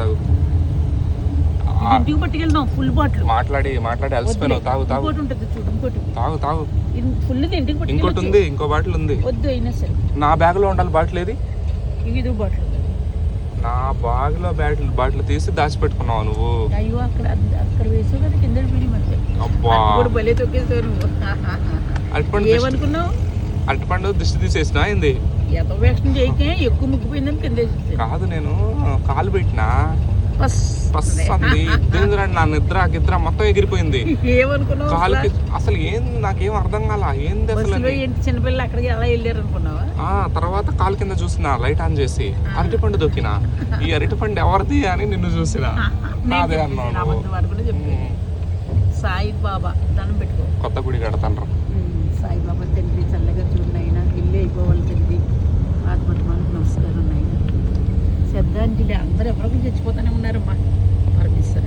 తాగు. ఆ, ఇంటికి పట్టుకెళ్దాం ఫుల్ బాటిల్ మాట్లాడి మాట్లాడి అలసిపోయినావు. తాగు తాగు. ఇంకోటి ఉంటుంది చూడు ఇంకోటి. తాగు తాగు. ఫుల్ ఇంటికి ఇంకోటి ఉంది ఇంకో బాటిల్ ఉంది. వద్దు అయినా సరే. నా బ్యాగ్లో ఉండాలి బాటిల్ ఏది? ఇది బాటిల్ నా బ్యాగ్లో బాటిల్ బాటిల్ తీసి దాచిపెట్టుకున్నావు నువ్వు. అయ్యో అక్కడ అక్కడ వేసావు కదా కింద అబ్బా. తొక్కేసావు నువ్వు దిష్టి- ఏమనుకున్నావు? అరటిపండు దిష్టి తీసేసిన అయింది కింద నేను కాలు పెట్టినా. పస్. అంది. నా నిద్ర గిద్ర మొత్తం ఎగిరిపోయింది. కాలుకి అసలు? ఏం నాకేం అర్థం కాల ఏంది అసలు చిన్నపిల్లలు అక్కడికి ఎలా వెళ్ళారు అనుకున్నావా ఆ తర్వాత కాలు కింద చూసిన లైట్ ఆన్ చేసి అరటిపండు దొక్కిన. ఈ అరటిపండు ఎవరిది అని నిన్ను చూసిన. చెప్పి ఉమ్, సాయి బాబా దండం పెట్టుకో. కొత్త గుడి కడతాను సాయి బాబా శ్రద్ధాంజలి అందరూ ఎవరికి చచ్చిపోతూనే ఉన్నారమ్మా పరమేశ్వర్.